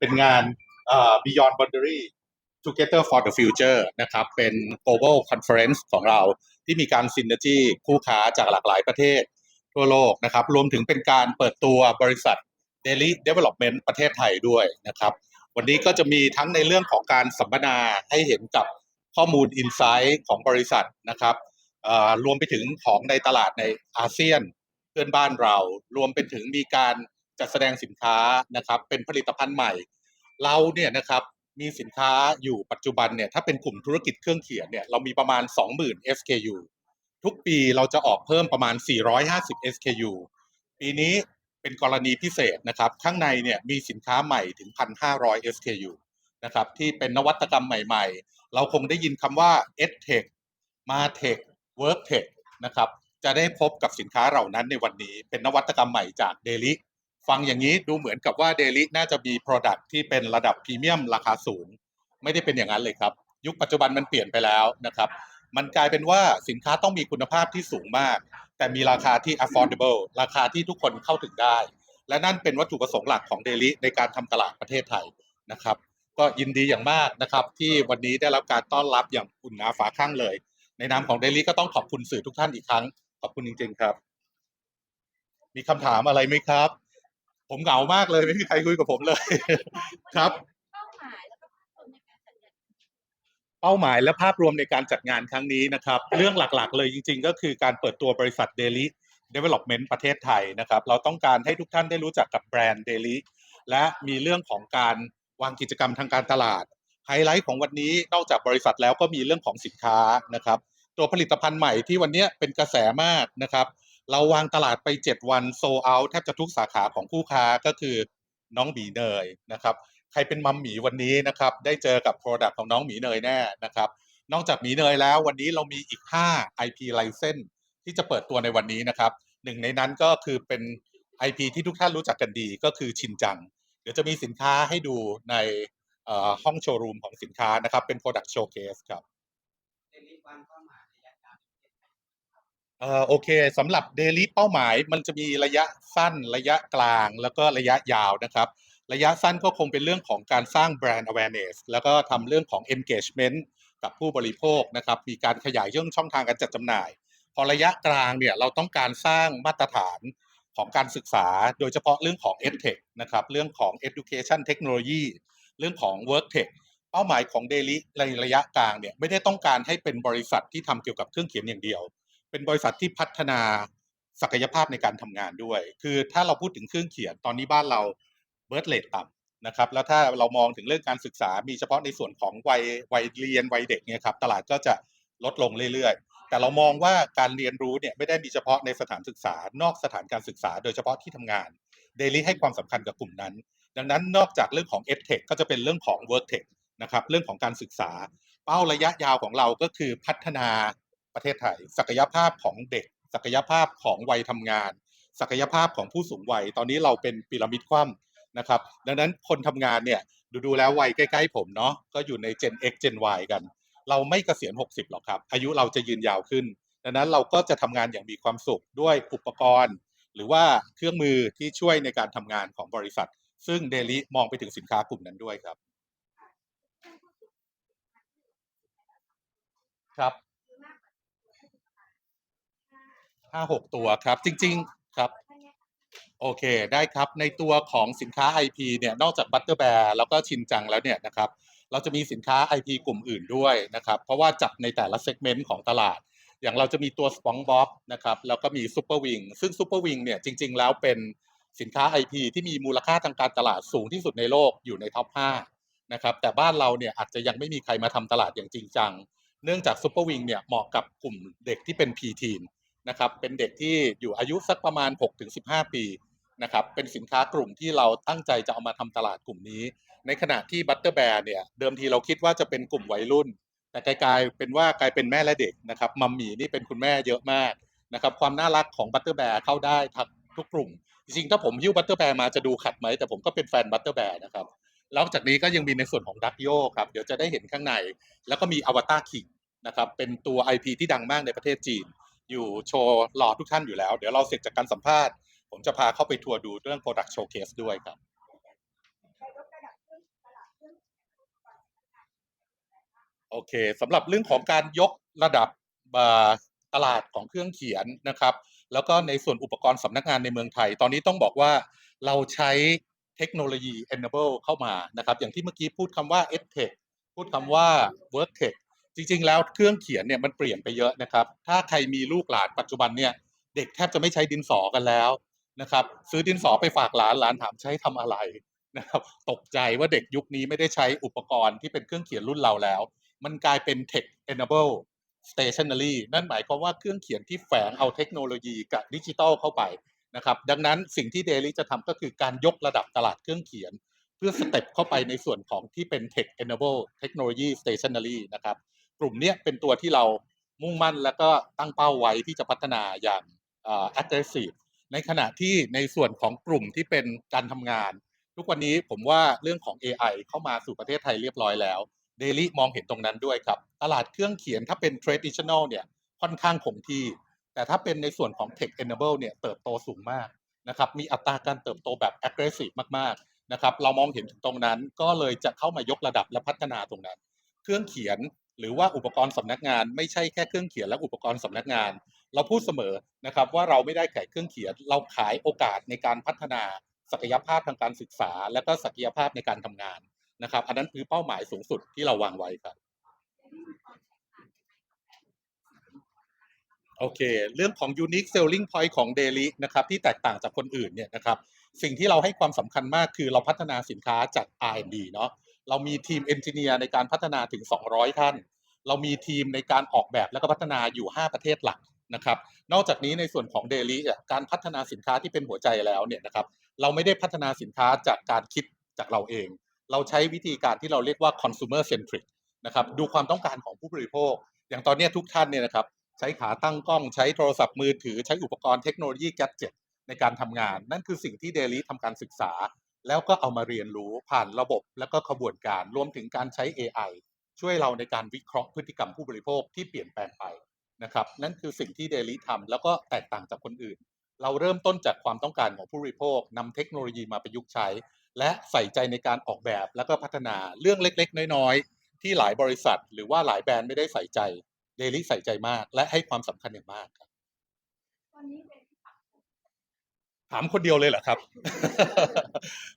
เป็นงาน Beyond Boundary Together for the Future นะครับ เป็น global conference ของเราที่มีการ synergy คู่ค้าจากหลากหลายประเทศทั่วโลกนะครับ รวมถึงเป็นการเปิดตัวบริษัท Daily Development ประเทศไทยด้วยนะครับ วันนี้ก็จะมีทั้งในเรื่องของการสัมมนาให้เห็นกับข้อมูล Insight ของบริษัทนะครับรวมไปถึงของในตลาดในอาเซียนเพื่อนบ้านเรา รวมไปถึงมีการ จัดแสดงสินค้านะครับ เป็นผลิตภัณฑ์ใหม่ เราเนี่ยนะครับมีสินค้าอยู่ปัจจุบันเนี่ยถ้าเป็นกลุ่มธุรกิจเครื่องเขียนเนี่ยเรามีประมาณ 20,000 SKU ทุกปีเราจะออกเพิ่มประมาณ 450 SKU ปีนี้เป็นกรณีพิเศษนะครับ ข้างในเนี่ยมีสินค้าใหม่ถึง 1,500 SKU นะครับที่เป็นนวัตกรรมใหม่ ๆ เราคงได้ยินคำว่า EdTech MarTech WorkTech นะครับจะได้พบกับสินค้าเหล่านั้นในวันนี้เป็นนวัตกรรมใหม่จากเดลิ ฟังอย่างนี้ดูเหมือนกับว่าเดลิน่าจะมี Product ที่เป็นระดับพรีเมียมราคาสูง ไม่ได้เป็นอย่างนั้นเลยครับ ยุคปัจจุบันมันเปลี่ยนไปแล้วนะครับ มันกลายเป็นว่าสินค้าต้องมีคุณภาพที่สูงมาก แต่มีราคาที่ affordable ราคาที่ทุกคนเข้าถึงได้ และนั่นเป็นวัตถุประสงค์หลักของเดลิในการทำตลาดประเทศไทยนะครับ ก็ยินดีอย่างมากนะครับ ที่วันนี้ได้รับการต้อนรับอย่างอุ่นหนาฝาข้างเลย ในนามของเดลิก็ต้องขอบคุณสื่อทุกท่านอีกครั้ง ขอบคุณจริง ๆ ครับ มีคำถามอะไรไหมครับ ผมเหงามากเลยไม่มีใครคุยกับผมเลย ครับ เป้าหมายแล้วก็ผลในการจัดงานเป้าหมายและภาพรวมในการจัดงานครั้งนี้นะครับ เรื่องหลักๆ เลยจริง ๆ ก็คือการเปิดตัวบริษัท Daily Development ประเทศไทยนะครับ เราต้องการให้ทุกท่านได้รู้จักกับแบรนด์ Daily และมีเรื่องของการวางกิจกรรมทางการตลาดไฮไลท์ของวันนี้นอกจากบริษัทแล้วก็มีเรื่องของสินค้านะครับ ตัวผลิตภัณฑ์ใหม่ที่วันนี้เป็นกระแสมากนะครับ เราวางตลาดไป 7 วันโซเอาแทบจะทุกสาขาของคู่ค้าก็คือน้องหมีเนยนะครับ ใครเป็นมัมหมีวันนี้นะครับ ได้เจอกับ Product ของน้องหมีเนยแน่นะครับ นอกจากหมีเนยแล้ววันนี้เรามีอีก 5 IP license ที่จะเปิดตัวในวันนี้นะครับหนึ่งในนั้นก็คือเป็น IP ที่ทุกท่านรู้จักกันดีก็คือชินจัง เดี๋ยวจะมีสินค้าให้ดูในห้องโชว์รูมของสินค้านะครับ เป็น Product Showcase ครับ เอ่อโอเคสำหรับเดลิเป้าหมายมันจะมีระยะสั้นระยะกลางแล้วก็ระยะยาวนะครับ ระยะสั้นก็คงเป็นเรื่องของการสร้างแบรนด์ awareness แล้วก็ทำเรื่องของ engagement กับผู้บริโภคนะครับ มีการขยายช่องช่องทางการจัดจำหน่าย พอระยะกลางเนี่ยเราต้องการสร้างมาตรฐานของการศึกษา โดยเฉพาะเรื่องของ edtech นะครับเรื่องของ education technology เรื่องของ worktech เป้าหมายของ Daily ในระยะกลางเนี่ยไม่ได้ต้องการให้เป็นบริษัทที่ทำเกี่ยวกับเครื่องเขียนอย่างเดียว เป็นบริษัทที่พัฒนาศักยภาพในการทำงานด้วย คือถ้าเราพูดถึงเครื่องเขียนตอนนี้บ้านเราเบิร์ h เ a t e ต่ำนะครับ แล้วถ้าเรามองถึงเรื่องการศึกษา มีเฉพาะในส่วนของวัยวัยเรียนวัยเด็กเนี่ยครับตลาดก็จะลดลงเรื่อยๆ แต่เรามองว่าการเรียนรู้เนี่ยไม่ได้มีเฉพาะในสถานศึกษา นอกสถานการศึกษา โดยเฉพาะที่ทำงาน Daily ให้ความสำคัญกับกลุ่มนั้น ดังนั้นนอกจากเรื่องของ EdTech ก็จะเป็นเรื่องของ WorkTech นะครับเรื่องของการศึกษา เป้าระยะยาวของเราก็คือพัฒนา ประเทศไทย ศักยภาพของเด็ก ศักยภาพของวัยทำงาน ศักยภาพของผู้สูงวัย ตอนนี้เราเป็นพีระมิดคว่ำนะครับ ดังนั้นคนทำงานเนี่ยดูดูแล้ววัยใกล้ๆผมเนาะก็อยู่ใน Gen X Gen Y กัน เราไม่เกษียณ 60 หรอกครับ อายุเราจะยืนยาวขึ้น ดังนั้นเราก็จะทำงานอย่างมีความสุขด้วยอุปกรณ์ หรือว่าเครื่องมือที่ช่วยในการทำงานของบริษัท ซึ่งเดลิมองไปถึงสินค้ากลุ่มนั้นด้วยครับครับ ห้าหกตัวครับ จริง ๆ ครับ โอเค ได้ครับ ในตัวของสินค้า IP เนี่ย นอกจากบัตเตอร์แบร์แล้วก็ชินจังแล้วเนี่ยนะครับ เราจะมีสินค้า IP กลุ่มอื่นด้วยนะครับ เพราะว่าจับในแต่ละเซกเมนต์ของตลาด อย่างเราจะมีตัวสปองบ๊อบนะครับ แล้วก็มีซูเปอร์วิง ซึ่งซูเปอร์วิงเนี่ย จริง ๆ แล้วเป็นสินค้า IP ที่มีมูลค่าทางการตลาดสูงที่สุดในโลกอยู่ในท็อป 5 นะครับ แต่บ้านเราเนี่ยอาจจะยังไม่มีใครมาทำตลาดอย่างจริงจัง เนื่องจากซูเปอร์วิงเนี่ยเหมาะกับกลุ่มเด็กที่เป็นพีที นะครับเป็นเด็กที่อยู่อายุสักประมาณ 6-15 ปีนะครับเป็นสินค้ากลุ่มที่เราตั้งใจจะเอามาทำตลาดกลุ่มนี้ ในขณะที่บัตเตอร์แบร์เนี่ยเดิมทีเราคิดว่าจะเป็นกลุ่มวัยรุ่น แต่กลายเป็นว่ากลายเป็นแม่และเด็กนะครับมัมมี่นี่เป็นคุณแม่เยอะมากนะครับความน่ารักของบัตเตอร์แบร์เข้าได้ทักทุกกลุ่ม จริงๆถ้าผมหิ้วบัตเตอร์แบร์มาจะดูขัดไหม แต่ผมก็เป็นแฟนบัตเตอร์แบร์นะครับแล้วจากนี้ก็ยังมีในส่วนของดักโยครับเดี๋ยวจะได้เห็นข้างใน แล้วก็มีอวตารคิงนะครับเป็นตัว IP ที่ดังมากในประเทศจีน อยู่โชว์รอทุกท่านอยู่แล้ว เดี๋ยวเราเสร็จจากการสัมภาษณ์ ผมจะพาเข้าไปทัวร์ดูเรื่อง Product Showcase ด้วยครับโอเคสำหรับเรื่องของการยกระดับตลาดของเครื่องเขียนนะครับ แล้วก็ในส่วนอุปกรณ์สำนักงานในเมืองไทย ตอนนี้ต้องบอกว่าเราใช้เทคโนโลยี enable เข้ามานะครับ อย่างที่เมื่อกี้พูดคำว่า edtech พูดคำว่า worktech จริงๆ แล้วเครื่องเขียนเนี่ยมันเปลี่ยนไปเยอะนะครับ ถ้าใครมีลูกหลานปัจจุบันเนี่ยเด็กแทบจะไม่ใช้ดินสอกันแล้วนะครับ ซื้อดินสอไปฝากหลานหลานถามใช้ทำอะไรนะครับตกใจว่าเด็กยุคนี้ไม่ได้ใช้อุปกรณ์ที่เป็นเครื่องเขียนรุ่นเราแล้ว มันกลายเป็น tech enable stationery นั่นหมายความว่าเครื่องเขียนที่แฝงเอาเทคโนโลยีกับดิจิทัลเข้าไปนะครับ ดังนั้นสิ่งที่ Daily จะทำก็คือการยกระดับตลาดเครื่องเขียน เพื่อสเต็ปเข้าไปในส่วนของที่เป็น tech enable technology stationery นะครับ กลุ่มเนี้ยเป็นตัวที่เรามุ่งมั่นแล้วก็ตั้งเป้าไว้ที่จะพัฒนาอย่างอ aggressive ในขณะที่ในส่วนของกลุ่มที่เป็นการทำงาน ทุกวันนี้ผมว่าเรื่องของ AI เข้ามาสู่ประเทศไทยเรียบร้อยแล้ว Daily มองเห็นตรงนั้นด้วยครับ ตลาดเครื่องเขียนถ้าเป็น traditional เนี่ยค่อนข้างคงที่ แต่ถ้าเป็นในส่วนของ tech enable เนี่ยเติบโตสูงมากนะครับมีอัตราการเติบโตแบบ aggressive มากๆนะครับเรามองเห็นตรงนั้นก็เลยจะเข้ามายกระดับและพัฒนาตรงนั้น เครื่องเขียน หรือว่าอุปกรณ์สำนักงาน ไม่ใช่แค่เครื่องเขียนและอุปกรณ์สำนักงาน เราพูดเสมอนะครับว่าเราไม่ได้ขายเครื่องเขียน เราขายโอกาสในการพัฒนาศักยภาพทางการศึกษา และก็ศักยภาพในการทำงานนะครับ อันนั้นคือเป้าหมายสูงสุดที่เราวางไว้ครับโอเค เรื่องของ unique selling point ของ Daily นะครับที่แตกต่างจากคนอื่นเนี่ยนะครับ สิ่งที่เราให้ความสำคัญมากคือเราพัฒนาสินค้าจาก R&D เนาะ เรามีทีมเอนจิเนียร์ในการพัฒนาถึง 200 ท่าน เรามีทีมในการออกแบบและก็พัฒนาอยู่ 5 ประเทศหลักนะครับ นอกจากนี้ในส่วนของ Daily อ่การพัฒนาสินค้าที่เป็นหัวใจแล้วเนี่ยนะครับ เราไม่ได้พัฒนาสินค้าจากการคิดจากเราเอง เราใช้วิธีการที่เราเรียกว่า consumer centric นะครับ ดูความต้องการของผู้บริโภค อย่างตอนนี้ทุกท่านเนี่ยนะครับ ใช้ขาตั้งกล้อง ใช้โทรศัพท์มือถือ ใช้อุปกรณ์เทคโนโลยีแกดเจ็ตในการทำงาน นั่นคือสิ่งที่ Daily ทำการศึกษา แล้วก็เอามาเรียนรู้ผ่านระบบและก็ขบวนการรวมถึงการใช้ AI ช่วยเราในการวิเคราะห์พฤติกรรมผู้บริโภคที่เปลี่ยนแปลงไปนะครับนั่นคือสิ่งที่ Daily ทำแล้วก็แตกต่างจากคนอื่น เราเริ่มต้นจากความต้องการของผู้บริโภคนำเทคโนโลยีมาประยุกต์ใช้ และใส่ใจในการออกแบบแล้วก็พัฒนาเรื่องเล็กๆ น้อยๆ ที่หลายบริษัท หรือว่าหลายแบรนด์ไม่ได้ใส่ใจ Daily ใส่ใจมาก และให้ความสำคัญอย่างมากครับตอนนี้เป็น ถามคนเดียวเลยเหรอครับ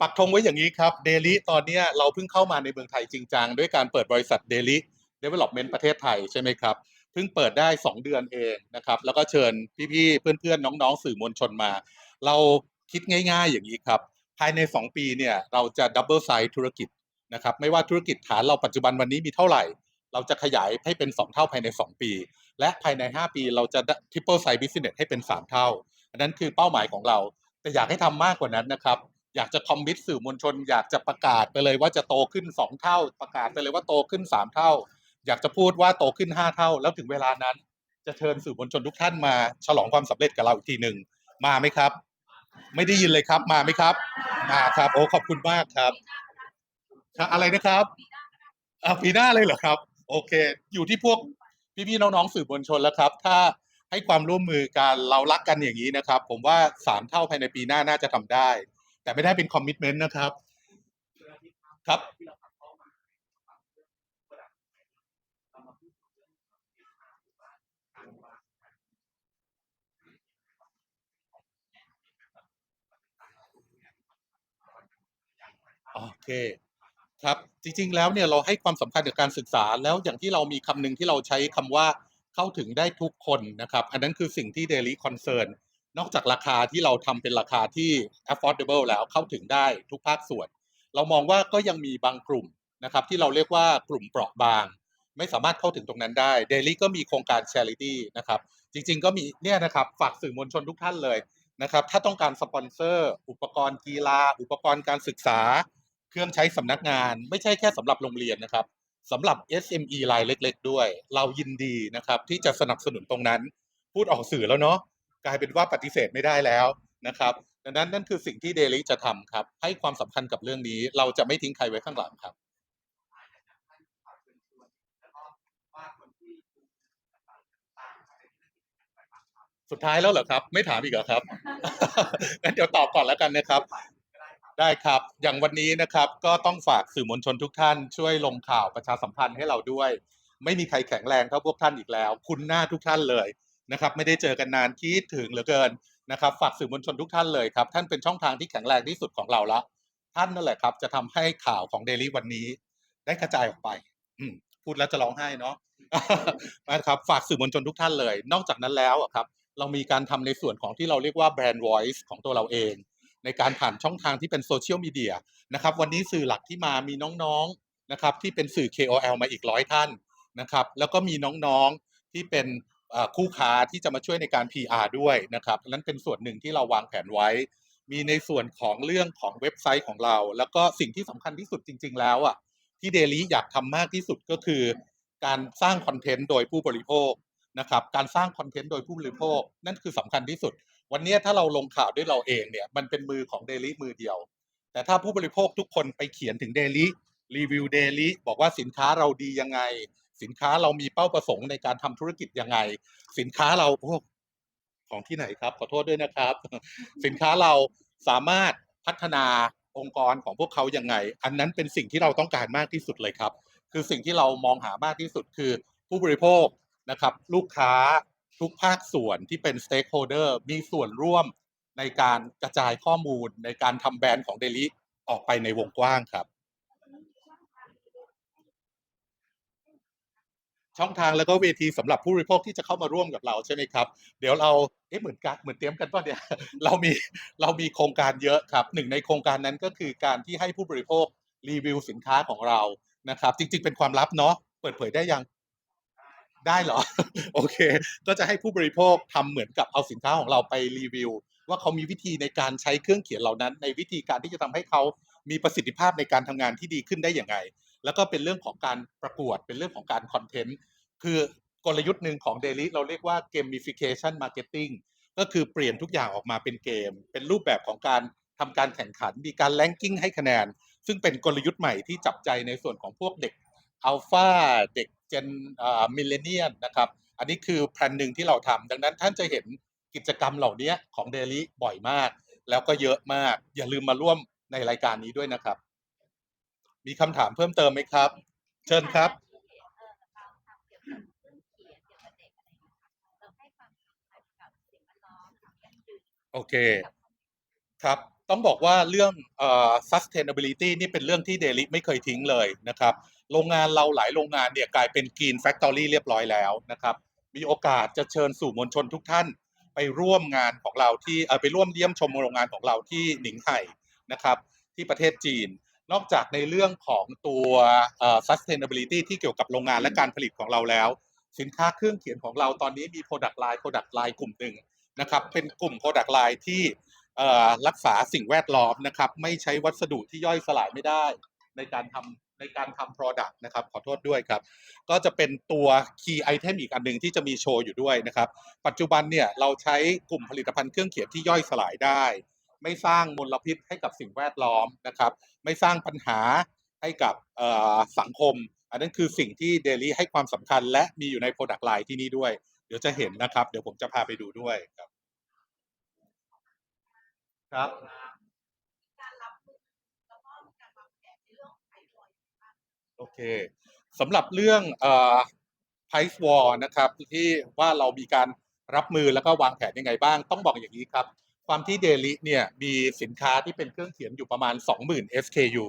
ปักธงไว้อย่างนี้ครับ Daily ตอนนี้เราเพิ่งเข้ามาในเมืองไทยจริงจังด้วยการเปิดบริษัท Daily Development ประเทศไทยใช่ไหมครับเพิ่งเปิดได้ 2 เดือนเองนะครับ แล้วก็เชิญพี่ๆเพื่อนๆน้องๆสื่อมวลชนมา เราคิดง่ายๆอย่างนี้ครับ ภายใน 2 ปีเนี่ยเราจะดับเบิลไซส์ธุรกิจนะครับไม่ว่าธุรกิจฐานเราปัจจุบันวันนี้มีเท่าไหร่ เราจะขยายให้เป็น 2 เท่าภายใน 2 ปี และภายใน 5 ปีเราจะ triple size business ให้เป็น 3 เท่า อันนั้นคือเป้าหมายของเรา แต่อยากให้ทำมากกว่านั้นนะครับ อยากจะคอมมิตสื่อมวลชน อยากจะประกาศไปเลยว่าจะโตขึ้น 2 เท่า ประกาศไปเลยว่าโตขึ้น 3 เท่า อยากจะพูดว่าโตขึ้น 5 เท่า แล้วถึงเวลานั้น จะเชิญสื่อมวลชนทุกท่านมาฉลองความสำเร็จกับเราอีกทีหนึ่งมาไหมครับ ไม่ได้ยินเลยครับ มาไหมครับ มาครับ โอ้ขอบคุณมากครับอะไรนะครับอ่าปีหน้าเลยเหรอครับ โอเค อยู่ที่พวกพี่ๆน้องๆสื่อมวลชนแล้วครับ ถ้า ให้ความร่วมมือกันเรารักกันอย่างนี้นะครับ ผมว่าสามเท่าภายในปีหน้าน่าจะทำได้ แต่ไม่ได้เป็นคอมมิชเมนต์นะครับ ครับโอเคครับจริงๆแล้วเนี่ยเราให้ความสำคัญกับการศึกษาแล้วอย่างที่เรามีคำหนึ่งที่เราใช้คำว่า เข้าถึงได้ทุกคนนะครับ อันนั้นคือสิ่งที่ Daily Concern นอกจากราคาที่เราทำเป็นราคาที่ affordable แล้วเข้าถึงได้ทุกภาคส่วน เรามองว่าก็ยังมีบางกลุ่มนะครับที่เราเรียกว่ากลุ่มเปราะบาง ไม่สามารถเข้าถึงตรงนั้นได้ Daily ก็มีโครงการ Charity นะครับ จริงๆก็มีเนี่ยนะครับฝากสื่อมวลชนทุกท่านเลยนะครับถ้าต้องการสปอนเซอร์ อุปกรณ์กีฬา อุปกรณ์การศึกษา เครื่องใช้สำนักงาน ไม่ใช่แค่สำหรับโรงเรียนนะครับ สำหรับ SME รายเล็ก ๆ ด้วย เรายินดีนะครับ ที่จะสนับสนุนตรงนั้น พูดออกสื่อแล้วเนาะกลายเป็นว่าปฏิเสธไม่ได้แล้วนะครับ ดังนั้นนั่นคือสิ่งที่เดลิจะทำครับ ให้ความสำคัญกับเรื่องนี้ เราจะไม่ทิ้งใครไว้ข้างหลังครับ สุดท้ายแล้วเหรอครับ ไม่ถามอีกเหรอครับงั้นเดี๋ยวตอบก่อนแล้วกันนะครับ ได้ครับ อย่างวันนี้นะครับก็ต้องฝากสื่อมวลชนทุกท่านช่วยลงข่าวประชาสัมพันธ์ให้เราด้วย ไม่มีใครแข็งแรงเท่าพวกท่านอีกแล้ว คุณหน้าทุกท่านเลยนะครับ ไม่ได้เจอกันนานคิดถึงเหลือเกินนะครับ ฝากสื่อมวลชนทุกท่านเลยครับ ท่านเป็นช่องทางที่แข็งแรงที่สุดของเราละท่านนั่นแหละครับ จะทำให้ข่าวของเดลี่วันนี้ ได้กระจายออกไปพูดแล้วจะร้องไห้เนาะนะครับ ฝากสื่อมวลชนทุกท่านเลย นอกจากนั้นแล้วครับ เรามีการทำในส่วนของที่เราเรียกว่าแบรนด์ voice ของตัวเราเอง ในการผ่านช่องทางที่เป็นโซเชียลมีเดียนะครับวันนี้สื่อหลักที่มามีน้องๆนะครับที่เป็นสื่อ KOL มาอีกร้อยท่านนะครับแล้วก็มีน้องๆที่เป็นคู่ค้าที่จะมาช่วยในการ PR ด้วยนะครับนั้นเป็นส่วนหนึ่งที่เราวางแผนไว้ มีในส่วนของเรื่องของเว็บไซต์ของเรา แล้วก็สิ่งที่สำคัญที่สุดจริง ๆ แล้วอะที่เดลี่อยากทำมากที่สุดก็คือ การสร้างคอนเทนต์โดยผู้บริโภคนะครับการสร้างคอนเทนต์โดยผู้บริโภคนั่นคือสำคัญที่สุด วันนี้ถ้าเราลงข่าวด้วยเราเองเนี่ยมันเป็นมือของเดลี่มือเดียว แต่ถ้าผู้บริโภคทุกคนไปเขียนถึงเดลี่รีวิวเดลี่บอกว่าสินค้าเราดียังไง สินค้าเรามีเป้าประสงค์ในการทำธุรกิจยังไง สินค้าเราโอ้ของที่ไหนครับ ขอโทษด้วยนะครับ สินค้าเราสามารถพัฒนาองค์กรของพวกเขายังไง อันนั้นเป็นสิ่งที่เราต้องการมากที่สุดเลยครับ คือสิ่งที่เรามองหามากที่สุดคือผู้บริโภคนะครับ ลูกค้า ทุกภาคส่วนที่เป็น stakeholder มีส่วนร่วมในการกระจายข้อมูลในการทำแบรนด์ของเดลิออกไปในวงกว้างครับ ช่องทางแล้วก็เวทีสำหรับผู้บริโภคที่จะเข้ามาร่วมกับเราใช่ไหมครับ เดี๋ยวเราเอ๊ะเหมือนกันเหมือนเตรียมกันป่ะเนี่ยเรามีเรามีโครงการเยอะครับหนึ่งในโครงการนั้นก็คือการที่ให้ผู้บริโภครีวิวสินค้าของเรานะครับ จริง ๆ เป็นความลับเนาะเปิดเผยได้ยัง ได้เหรอ โอเค ก็จะให้ผู้บริโภคทำเหมือนกับเอาสินค้าของเราไปรีวิว ว่าเขามีวิธีในการใช้เครื่องเขียนเหล่านั้น ในวิธีการที่จะทำให้เขามีประสิทธิภาพในการทำงานที่ดีขึ้นได้อย่างไรแล้วก็เป็นเรื่องของการประกวดเป็นเรื่องของการคอนเทนต์คือกลยุทธ์หนึ่งของ Daily เราเรียกว่า gamification marketing ก็คือเปลี่ยนทุกอย่างออกมาเป็นเกม เป็นรูปแบบของการทำการแข่งขัน มีการ ranking ให้คะแนน ซึ่งเป็นกลยุทธ์ใหม่ที่จับใจในส่วนของพวกเด็กอัลฟาเด็ก จนมิเลเนียนนะครับ อันนี้คือแผนหนึ่งที่เราทำดังนั้นท่านจะเห็นกิจกรรมเหล่านี้ของ Daily บ่อยมาก แล้วก็เยอะมาก อย่าลืมมาร่วมในรายการนี้ด้วยนะครับ มีคำถามเพิ่มเติมไหมครับ เชิญครับโอเคครับต้องบอกว่าเรื่องเอ่อ sustainability นี่เป็นเรื่องที่เดลิไม่เคยทิ้งเลยนะครับ โรงงานเราหลายโรงงานเนี่ยกลายเป็น green factory เรียบร้อยแล้วนะครับ มีโอกาสจะเชิญสู่มวลชนทุกท่านไปร่วมงานของเราที่เออไปร่วมเยี่ยมชมโรงงานของเราที่หนิงไห่นะครับ ที่ประเทศจีน นอกจากในเรื่องของตัวเอ่อ sustainability ที่เกี่ยวกับโรงงานและการผลิตของเราแล้ว สินค้าเครื่องเขียนของเราตอนนี้มี product line product line กลุ่มหนึ่งนะครับ เป็นกลุ่ม product line ที่เอ่อรักษาสิ่งแวดล้อมนะครับ ไม่ใช้วัสดุที่ย่อยสลายไม่ได้ ในการทำ ในการทำ product นะครับขอโทษด้วยครับ ก็จะเป็นตัว key item อีกอันหนึ่งที่จะมีโชว์อยู่ด้วยนะครับ ปัจจุบันเนี่ยเราใช้กลุ่มผลิตภัณฑ์เครื่องเขียนที่ย่อยสลายได้ ไม่สร้างมลพิษให้กับสิ่งแวดล้อมนะครับ ไม่สร้างปัญหาให้กับสังคม อันนั้นคือสิ่งที่เดลี่ให้ความสำคัญและมีอยู่ใน Product Line ที่นี่ด้วย เดี๋ยวจะเห็นนะครับ เดี๋ยวผมจะพาไปดูด้วยครับครับ การรับมือแล้วก็การวางแผนในเรื่องของไทรอยด์ โอเคสำหรับเรื่องเอ่อ price war นะครับ ที่ว่าเรามีการรับมือแล้วก็วางแผนยังไงบ้าง ต้องบอกอย่างนี้ครับ ความที่เดลิเนี่ยมีสินค้าที่เป็นเครื่องเขียนอยู่ประมาณ 20,000 SKU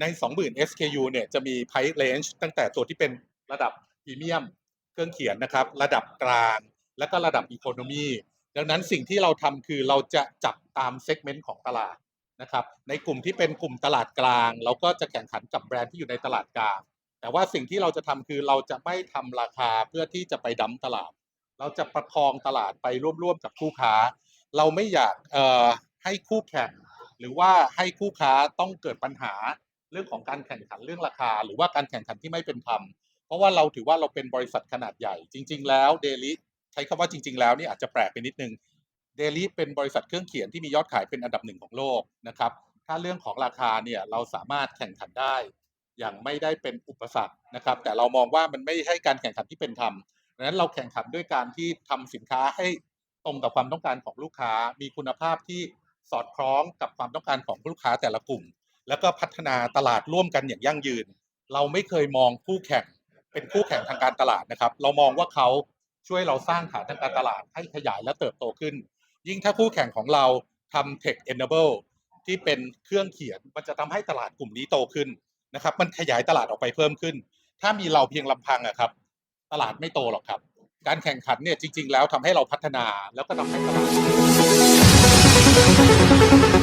ใน 20,000 SKU เนี่ยจะมี price range ตั้งแต่ตัวที่เป็นระดับพรีเมียมเครื่องเขียนนะครับ ระดับกลางและก็ระดับอีโคโนมีดังนั้นสิ่งที่เราทำคือเราจะจับตามเซกเมนต์ของตลาด นะครับในกลุ่มที่เป็นกลุ่มตลาดกลาง เราก็จะแข่งขันกับแบรนด์ที่อยู่ในตลาดกลาง แต่ว่าสิ่งที่เราจะทำคือเราจะไม่ทำราคาเพื่อที่จะไปดั้มตลาด เราจะประคองตลาดไปร่วมๆกับคู่ค้า เราไม่อยากให้คู่แข่ง หรือว่าให้คู่ค้าต้องเกิดปัญหาเรื่องของการแข่งขันเรื่องราคา หรือว่าการแข่งขันที่ไม่เป็นธรรมเพราะว่าเราถือว่าเราเป็นบริษัทขนาดใหญ่ จริง ๆ แล้วเดลิใช้คำว่าจริง ๆ แล้วนี่อาจจะแปลกไปนิดนึง เดลิเป็นบริษัทเครื่องเขียนที่มียอดขายเป็นอันดับหนึ่งของโลกนะครับ ถ้าเรื่องของราคาเนี่ยเราสามารถแข่งขันได้ อย่างไม่ได้เป็นอุปสรรคนะครับ แต่เรามองว่ามันไม่ใช่การแข่งขันที่เป็นธรรมดังนั้นเราแข่งขันด้วยการที่ทำสินค้าให้ตรงกับความต้องการของลูกค้า มีคุณภาพที่สอดคล้องกับความต้องการของลูกค้าแต่ละกลุ่ม แล้วก็พัฒนาตลาดร่วมกันอย่างยั่งยืน เราไม่เคยมองคู่แข่งเป็นคู่แข่งทางการตลาดนะครับ เรามองว่าเขาช่วยเราสร้างฐานทางการตลาดให้ขยายและเติบโตขึ้น ยิ่งถ้าคู่แข่งของเราทำ tech enable ที่เป็นเครื่องเขียนมันจะทำให้ตลาดกลุ่มนี้โตขึ้นนะครับ มันขยายตลาดออกไปเพิ่มขึ้น ถ้ามีเราเพียงลำพังอะครับ ตลาดไม่โตหรอกครับ การแข่งขันเนี่ยจริง ๆ แล้วทำให้เราพัฒนาแล้วก็ทำให้ตลาด